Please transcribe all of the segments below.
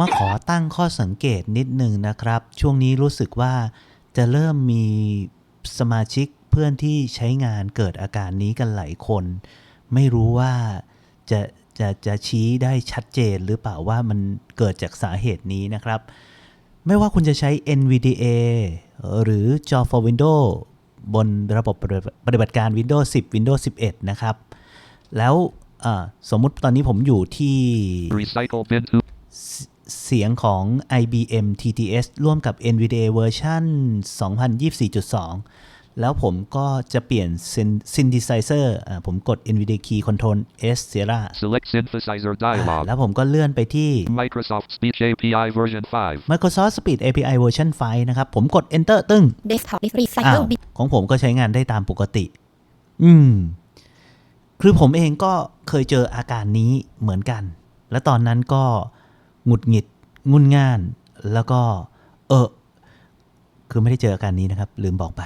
มาขอตั้งข้อสังเกตนิดหนึ่งนะครับ ช่วงนี้รู้สึกว่าจะเริ่มมีสมาชิกเพื่อนที่ใช้งานเกิดอาการนี้กันหลายคน ไม่รู้ว่าจะจะจะชี้ได้ชัดเจนหรือเปล่าว่ามันเกิดจากสาเหตุนี้นะครับ ไม่ว่าคุณจะใช้ NVDA หรือ Java for Windows บนระบบปฏิบัติการ Windows 10 Windows 11 นะครับ แล้วสมมุติตอนนี้ผมอยู่ที่ Recycle เสียงของ IBM TTS ร่วมกับ NVDA เวอร์ชัน2024.2 แล้วผมก็จะเปลี่ยน Syn- Synthesizer อ่าผมกด NVDA Key Control S Sierra select synthesizer อ่า dialog. แล้วผมก็เลื่อนไปที่ Microsoft Speech API version 5. Microsoft Speed API เวอร์ชัน5นะครับ ผมกด Enter ตึ้ง desktop is อ้าว recycle bin ของผมก็ใช้งานได้ตามปกติ อืม คือผมเองก็เคยเจออาการนี้เหมือนกัน และตอนนั้นก็ หงุดหงิด งุนง่าน แล้วก็ เออ คือไม่ได้เจออาการนี้นะครับ ลืมบอกไป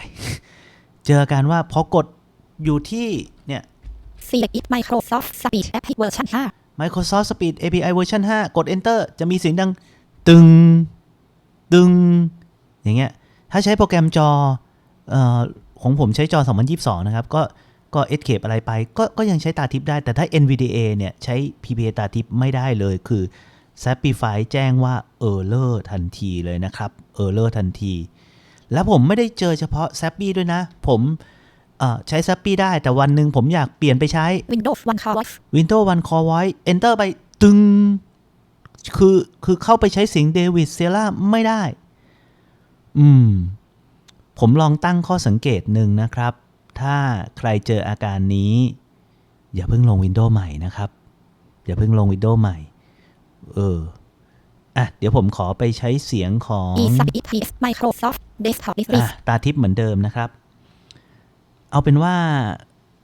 เจออาการว่าพอกดอยู่ที่เนี่ย select it Microsoft Speech API version 5 Microsoft Speed API เวอร์ชัน5กด Enter จะมีเสียงดัง ตึง ตึง อย่างเงี้ย ถ้าใช้โปรแกรมจอเอ่อของผมใช้จอ 2022 นะครับ ก็ก็ Escape อะไรไป ก็ก็ยังใช้ตาทิพย์ได้ แต่ถ้า NVDA เนี่ย ใช้ PPA ตาทิพย์ไม่ได้เลย คือ Sapify แจ้งว่า Error ทันทีเลยนะครับ Error ทันที แล้วผมไม่ได้เจอเฉพาะ Sappy ด้วยนะ ผมเอ่อใช้ Sappy ได้แต่วันหนึ่งผมอยากเปลี่ยนไปใช้ Windows One Core Voice Windows One Core Voice Enter ไปตึง คือคือเข้าไปใช้เสียงเดวิดเซล่าไม่ได้ อืม ผมลองตั้งข้อสังเกตหนึ่งนะครับ ถ้าใครเจออาการนี้ อย่าเพิ่งลง Windows ใหม่นะครับ อย่าเพิ่งลง Windows ใหม่ เออ อะ เดี๋ยวผมขอไปใช้เสียงของ e s p it is Microsoft desktop is อะตาทิพย์เหมือนเดิมนะครับ เอาเป็นว่า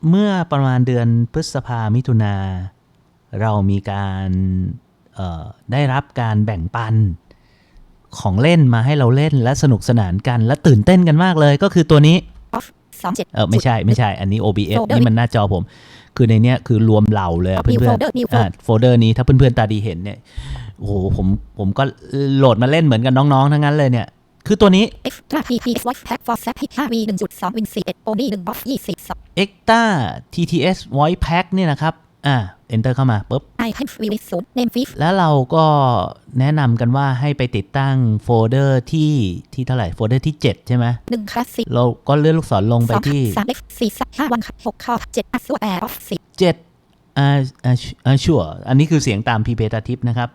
เมื่อประมาณเดือนพฤษภามิถุนา เรามีการเอ่อได้รับการแบ่งปันของเล่นมาให้เราเล่นและสนุกสนานกันและตื่นเต้นกันมากเลยก็คือตัวนี้ off 27 เออไม่ใช่ไม่ใช่ อันนี้ OBS Folder นี่มันหน้าจอผม คือในเนี้ยคือรวมเหล่าเลยอะ New เพื่อน folder, new ๆอ่าโฟลเดอร์นี้ถ้าเพื่อนๆตาดีเห็นเนี่ยโอ้โหผมผมก็โหลดมาเล่นเหมือนกันน้องๆ ทั้งนั้นเลยเนี่ย คือตัวนี้ extra PPS voice pack for SAP 5 v 1.2 win 11 only 1 box 22 e x t a TTS Voice Pack เนี่ยนะครับ อ่า enter เข้ามาปุ๊บ icon release soon name fifth แล้วเราก็แนะนำกันว่าให้ไปติดตั้งโฟลเดอร์ที่ที่เท่าไหร่ โฟลเดอร์ที่ 7 ใช่ไหม1 classic เราก็เลื่อนลูกศรลงไป2ที่3 F 4 5 1 6 core 7 Azure Air off 10 7อ่าอ่าอ่าชัวอันนี้คือเสียงตามพีเพตาทิปนะครับ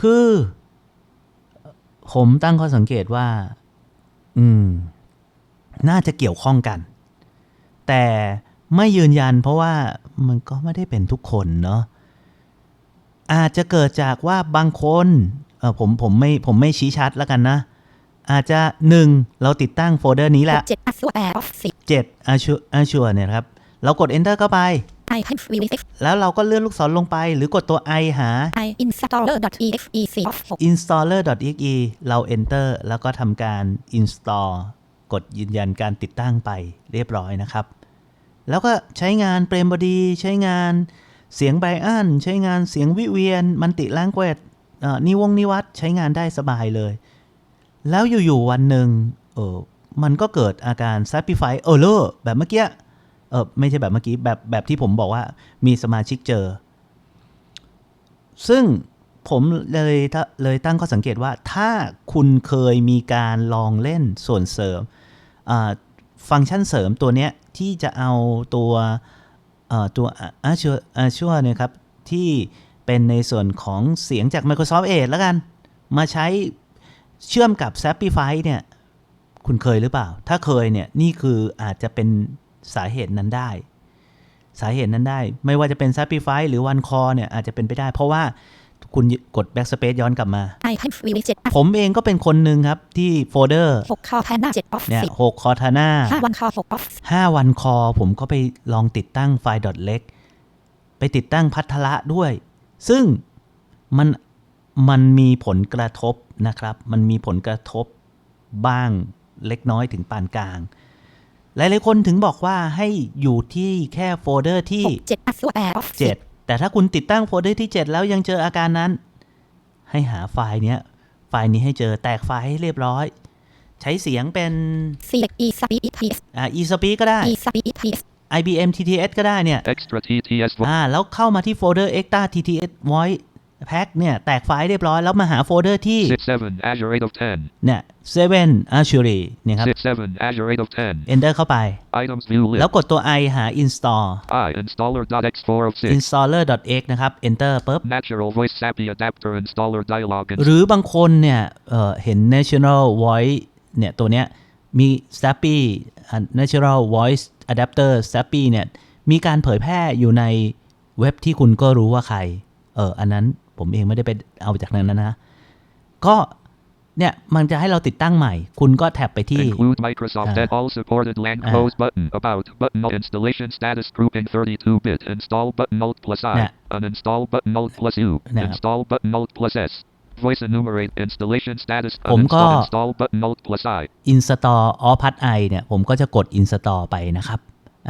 คือ ผมตั้งข้อสังเกตว่า อืม น่าจะเกี่ยวข้องกัน แต่ ไม่ยืนยันเพราะว่ามันก็ไม่ได้เป็นทุกคนเนาะอาจจะเกิดจากว่าบางคนเออผมผมไม่ผมไม่ชี้ชัดแล้วกันนะ อาจจะหนึ่งเราติดตั้งโฟลเดอร์นี้แหละ7 Azure Air off 10 7 Azure Azure เนี่ยนะครับ เรากด Enter เข้าไป icon release F แล้วเราก็เลื่อนลูกศรลงไป หรือกดตัว i หา i installer.exe off 6 installer.exe เรา enter แล้วก็ทำการ install กดยืนยันการติดตั้งไปเรียบร้อยนะครับ แล้วก็ใช้งานเปรมบดีใช้งานเสียงไบอันใช้งานเสียงวิเวียน มันติล้างเกวดนิวงนิวัตใช้งานได้สบายเลย แล้วอยู่ๆวันหนึ่งเออมันก็เกิดอาการ Sapify Error แบบเมื่อกี้เออไม่ใช่แบบเมื่อกี้แบบแบบที่ผมบอกว่ามีสมาชิกเจอ ซึ่งผมเลยเลยตั้งข้อสังเกตว่าถ้าคุณเคยมีการลองเล่นส่วนเสริมอ่า ฟังก์ชันเสริมตัวเนี้ยที่จะเอาตัวตัว Azure Azure เนี่ยครับที่เป็นในส่วนของเสียงจาก Microsoft Edge แล้วกัน มาใช้เชื่อมกับ Sapify เนี่ยคุณเคยหรือเปล่า ถ้าเคยเนี่ยนี่คืออาจจะเป็นสาเหตุนั้นได้ สาเหตุนั้นได้ ไม่ว่าจะเป็น Sapify หรือ One Core เนี่ยอาจจะเป็นไปได้ เพราะว่า คุณกด Backspace ย้อนกลับมา icon release 7ผมเองก็เป็นคนหนึ่งครับที่โฟลเดอร์6 core Panda 7 off เนี่ย10 6 Cortana 5 1 core 6 off 5วันคอผมก็ไปลองติดตั้งไฟล์เล็กไปติดตั้งพัทละด้วย ซึ่งมันมันมีผลกระทบนะครับ มันมีผลกระทบบ้างเล็กน้อยถึงปานกลาง หลายๆคนถึงบอกว่าให้อยู่ที่แค่โฟลเดอร์ที่6 7 Azure Air off 10 7 แต่ถ้าคุณติดตั้งโฟลเดอร์ที่ 7 แล้วยังเจออาการนั้น ให้หาไฟล์เนี้ย ไฟล์นี้ให้เจอแตกไฟล์ให้เรียบร้อย ใช้เสียงเป็น select e speak ps อ่า eSpeak ก็ได้ e speak ps IBM TTS ก็ได้เนี่ย Extra TTS vo- อ่าแล้วเข้ามาที่โฟลเดอร์ Extra TTS Voice Pack เนี่ย แตกไฟล์เรียบร้อยแล้วมาหาโฟลเดอร์ที่ Six seven Azure eight of ten. เนี่ย7 Azure เนี่ยครับ Six seven Azure eight of ten. Enter เข้าไป Items view แล้ว list. กดตัว I หา install I installer.x four of six. installer.x นะครับ enter ปุ๊บ Natural voice SAPI adapter installer dialog and หรือบางคนเนี่ยเอ่อเห็น natural voice เนี่ยตัวเนี้ยมี Sappy อ่า natural voice adapter Sappy เนี่ยมีการเผยแพร่อยู่ในเว็บที่คุณก็รู้ว่าใคร เอออันนั้น ผมเองไม่ได้ไปเอาจากนั้นนะก็เนี่ยมันจะให้เราติดตั้งใหม่ คุณก็แท็บไปที่ include Microsoft Ah. at all supported LAN Ah. close button about button alt installation status grouping 32 bit install button alt plus I Nah. uninstall button alt plus U Nah. install button alt plus S voice enumerate installation status ผมก็ uninstall install button alt plus I install all p a t i เนี่ยผมก็จะกด install ไปนะครับ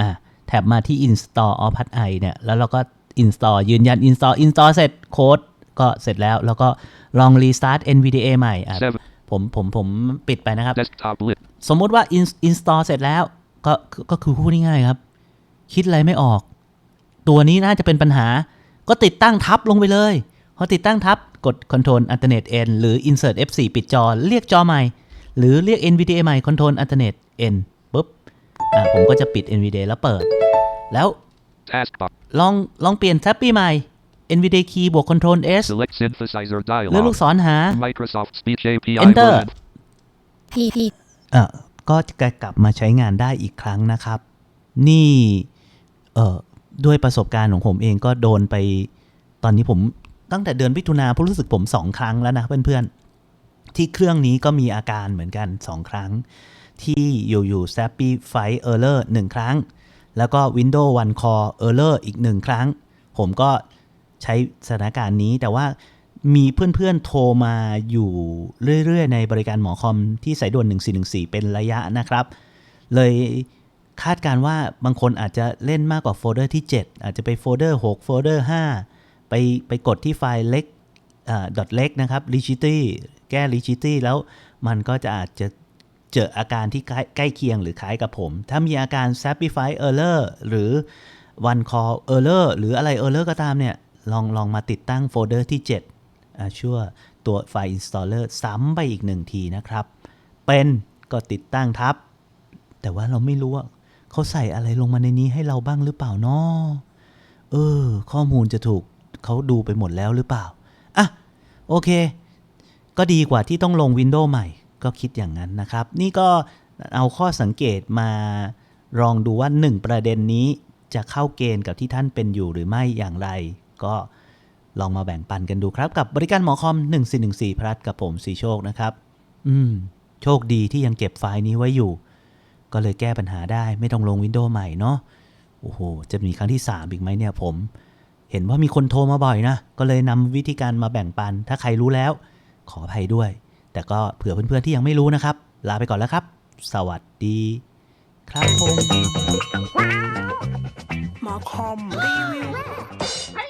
อ่าแท็บมาที่ install all p a t i เนี่ยแล้วเราก็ install ยืนยัน install install เสร็จโค้ด ก็เสร็จแล้ว แล้วก็ลอง restart NVDA ใหม่อะ seven ผมผมผมปิดไปนะครับ desktop lit สมมุติว่า in- install เสร็จแล้วก็ก็ก็คือพูดง่ายๆครับ คิดอะไรไม่ออก ตัวนี้น่าจะเป็นปัญหา ก็ติดตั้งทับลงไปเลยพอติดตั้งทับกด Control Alternate N หรือ Insert F4 ปิดจอ เรียกจอใหม่ หรือเรียก NVDA ใหม่ Control Alternate N ปุ๊บอ่าผมก็จะปิด NVDA แล้วเปิด แล้ว taskbar ลองลองเปลี่ยน Sappy ใหม่ NVDA key บวก Control S select synthesizer เลือกลู dialog กศรหา Microsoft Speech API Enter version pp เออก็จะกลับมาใช้งานได้อีกครั้งนะครับ นี่เออด้วยประสบการณ์ของผมเองก็โดนไป ตอนนี้ผมตั้งแต่เดือนมิถุนาผมรู้สึกผมสองครั้งแล้วนะเพื่อนๆ ที่เครื่องนี้ก็มีอาการเหมือนกันสองครั้ง ที่อยู่ๆ Sappy Fight Error หนึ่งครั้ง แล้วก็ Windows One Core Error อีกหนึ่งครั้ง ผมก็ ใช้สถานการณ์นี้ แต่ว่ามีเพื่อนๆโทรมาอยู่เรื่อยๆ ในบริการหมอคอมที่สายด่วน 1414 เป็นระยะนะครับ เลยคาดการว่าบางคนอาจจะเล่นมากกว่าโฟลเดอร์ที่ 7 อาจจะไปโฟลเดอร์ 6 โฟลเดอร์ 5 ไปไปกดที่ไฟล์เล็กอ่า dot เล็กนะครับ rigidity แก้ rigidity แล้วมันก็จะอาจจะเจออาการที่ใกล้ใกล้เคียงหรือคล้ายกับผม ถ้ามีอาการ Sappify Error หรือ One Call Error หรืออะไร Error ก็ตามเนี่ย ลองลองมาติดตั้งโฟลเดอร์ที่7อ่าชั่วตัวไฟล์ installer ซ้ำไปอีกหนึ่งทีนะครับ เป็นก็ติดตั้งทับ แต่ว่าเราไม่รู้ว่าเขาใส่อะไรลงมาในนี้ให้เราบ้างหรือเปล่านาะเออ ข้อมูลจะถูกเขาดูไปหมดแล้วหรือเปล่า อะ โอเค ก็ดีกว่าที่ต้องลง Windows ใหม่ ก็คิดอย่างนั้นนะครับ นี่ก็เอาข้อสังเกตมาลองดูว่า 1 ประเด็นนี้จะเข้าเกณฑ์กับที่ท่านเป็นอยู่หรือไม่อย่างไร ก็ลองมาแบ่งปันกันดูครับ กับบริการหมอคอม 1414 พลัดกับผมสีโชคนะครับ อืม โชคดีที่ยังเก็บไฟล์นี้ไว้อยู่ ก็เลยแก้ปัญหาได้ไม่ต้องลงวินโดว์ใหม่เนาะโอ้โห จะมีครั้งที่ 3 อีกไหมเนี่ยผม เห็นว่ามีคนโทรมาบ่อยนะ ก็เลยนำวิธีการมาแบ่งปัน ถ้าใครรู้แล้ว ขออภัยด้วย แต่ก็เผื่อเพื่อนๆที่ยังไม่รู้นะครับ ลาไปก่อนแล้วครับ สวัสดี ครับผมหมอคอมรีวิว